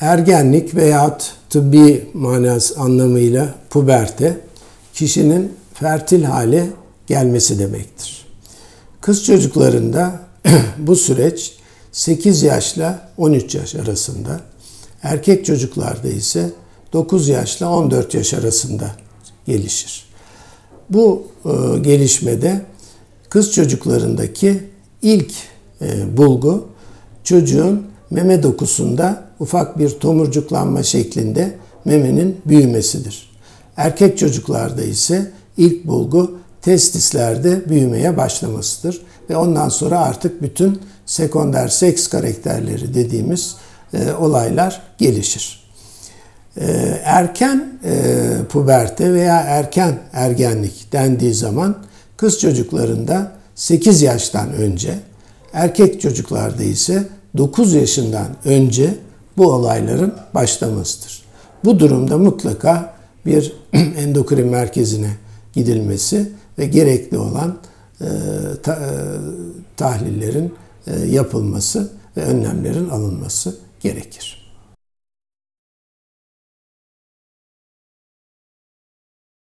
Ergenlik veyahut tıbbi manası anlamıyla puberte kişinin fertil hale gelmesi demektir. Kız çocuklarında bu süreç 8 yaşla 13 yaş arasında, erkek çocuklarda ise 9 yaşla 14 yaş arasında gelişir. Bu e, gelişmede kız çocuklarındaki ilk e, bulgu çocuğun meme dokusunda ufak bir tomurcuklanma şeklinde memenin büyümesidir. Erkek çocuklarda ise ilk bulgu testislerde büyümeye başlamasıdır ve ondan sonra artık bütün sekonder seks karakterleri dediğimiz e, olaylar gelişir. E, erken e, puberte veya erken ergenlik dendiği zaman kız çocuklarında 8 yaştan önce, erkek çocuklarda ise 9 yaşından önce bu olayların başlamasıdır. Bu durumda mutlaka bir endokrin merkezine gidilmesi ve gerekli olan e, ta, e, tahlillerin e, yapılması ve önlemlerin alınması gerekir.